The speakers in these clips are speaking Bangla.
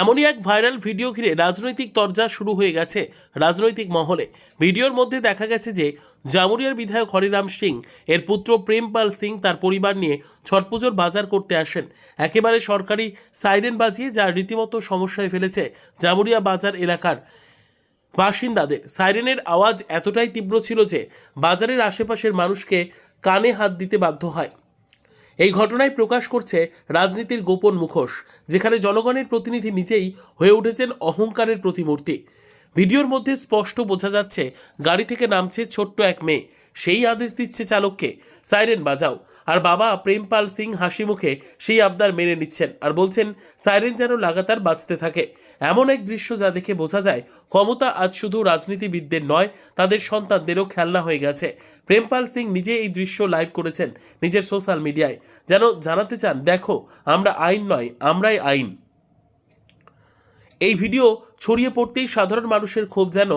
এমনই এক ভাইরাল ভিডিও ঘিরে রাজনৈতিক তরজা শুরু হয়ে গেছে রাজনৈতিক মহলে। ভিডিওর মধ্যে দেখা গেছে যে জামুরিয়ার বিধায়ক হরিরাম সিং, এর পুত্র প্রেমপাল সিং তার পরিবার নিয়ে ছট পুজোর বাজার করতে আসেন। একেবারে সরকারি সাইরেন বাজিয়ে যা রীতিমতো সমস্যায় ফেলেছে জামুরিয়া বাজার এলাকার বাসিন্দাদের। সাইরেনের আওয়াজ এতটাই তীব্র ছিল যে বাজারের আশেপাশের মানুষকে কানে হাত দিতে বাধ্য হয়। এই ঘটনায় প্রকাশ করছে রাজনীতির গোপন মুখোশ, যেখানে জনগণের প্রতিনিধি নিজেই হয়ে উঠেছেন অহংকারের প্রতিমূর্তি। ভিডিওর মধ্যে স্পষ্ট বোঝা যাচ্ছে, গাড়ি থেকে নামছে ছোট্ট এক মেয়ে। সেই আদেশ দিচ্ছে চালককে। সাইরেন, বাজাও। আর বাবা প্রেমপাল সিং হাসি মুখে সেই আবদার মেনে নিচ্ছেন আর বলছেন, সাইরেন যেন লাগাতার বাঁচতে থাকে। এমন এক দৃশ্য যা দেখে বোঝা যায়, ক্ষমতা আজ শুধু রাজনীতিবিদদের নয়, তাদের সন্তানদেরও খেলনা হয়ে গেছে। প্রেমপাল সিং নিজে এই দৃশ্য লাইভ করেছেন নিজের সোশ্যাল মিডিয়ায়। যেন জানাতে চান, দেখো, আমরা আইন নয়, আমরাই আইন। এই ভিডিও ছড়িয়ে পড়তেই সাধারণ মানুষের ক্ষোভ যেন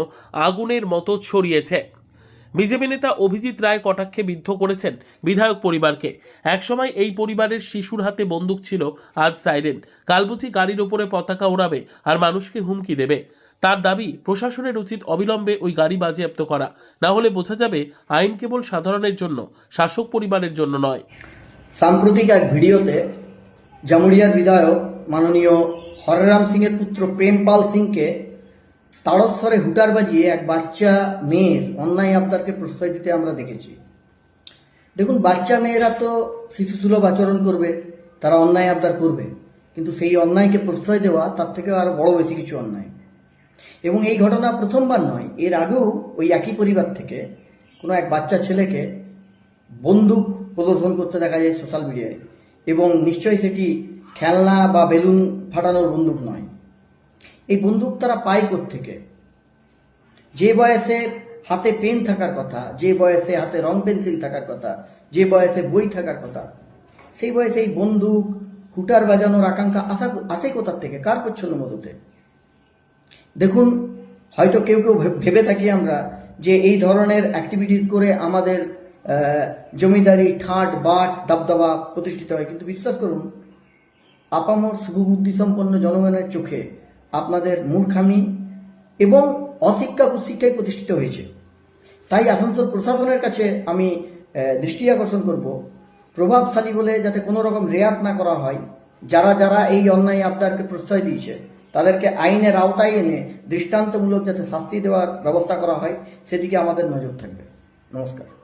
আগুনের মতো ছড়িয়েছে। বিজেপি নেতা অভিজিৎ রায় কটাক্ষে বিদ্ধ করেছেন বিধায়ক পরিবারকে। একসময় এই পরিবারের শিশুর হাতে বন্দুক ছিল, আজ সাইরেন। কালবুচি গাড়ির ওপরে পতাকা ওড়াবে আর মানুষকে হুমকি দেবে। তার দাবি, প্রশাসনের উচিত অবিলম্বে ওই গাড়ি বাজেয়াপ্ত করা। না হলে বোঝা যাবে, আইন কেবল সাধারণের জন্য, শাসক পরিবারের জন্য নয়। সাম্প্রতিক এক ভিডিওতে জামুরিয়ার বিধায়ক মাননীয় হরেরাম সিংয়ের পুত্র প্রেমপাল সিংকে তাড়স্বরে হুটার বাজিয়ে এক বাচ্চা মেয়ের অন্যায় আবদারকে প্রশ্রয় দিতে আমরা দেখেছি। দেখুন, বাচ্চা মেয়েরা তো শিশুসুলভ আচরণ করবে, তারা অন্যায় আবদার করবে, কিন্তু সেই অন্যায়কে প্রশ্রয় দেওয়া তার থেকে আরও বড় বেশি কিছু অন্যায়। এবং এই ঘটনা প্রথমবার নয়, এর আগেও ওই একই পরিবার থেকে কোনো এক বাচ্চা ছেলেকে বন্দুক প্রদর্শন করতে দেখা যায় সোশ্যাল মিডিয়ায়, এবং নিশ্চয়ই সেটি খেলনা বা বেলুন ফাটানোর বন্দুক নয়। এই বন্দুক তারা পায় থেকে যে বয়সে হাতে পেন থাকার কথা, যে বয়সে হাতে রং পেন্সিল থাকার কথা, যে বয়সে বই থাকার কথা, সেই বয়সে এই বন্দুক, হুটার বাজানোর আকাঙ্ক্ষা আসা আসে কোথার থেকে? কার প্রচ্ছন্ন মধুতে দেখুন, হয়তো কেউ কেউ ভেবে থাকি আমরা যে এই ধরনের অ্যাক্টিভিটিস করে আমাদের জমিদারি, ঠাট, বাট, দাবদাবা প্রতিষ্ঠিত হয়। কিন্তু বিশ্বাস করুন, আপামর শুভবুদ্ধি সম্পন্ন জনগণের চোখে আপনাদের মূর্খামি এবং অশিক্ষা কুশিক্ষায় প্রতিষ্ঠিত হয়েছে। তাই আসানসোল প্রশাসনের কাছে আমি দৃষ্টি আকর্ষণ করব। প্রভাবশালী বলে যাতে কোনো রকম রেয়াত না করা হয়, যারা যারা এই অন্যায় আপনাকে প্রশ্রয় দিয়েছে, তাদেরকে আইনের আওতায় এনে দৃষ্টান্তমূলক যাতে শাস্তি দেওয়ার ব্যবস্থা করা হয়, সেদিকে আমাদের নজর থাকবে। নমস্কার।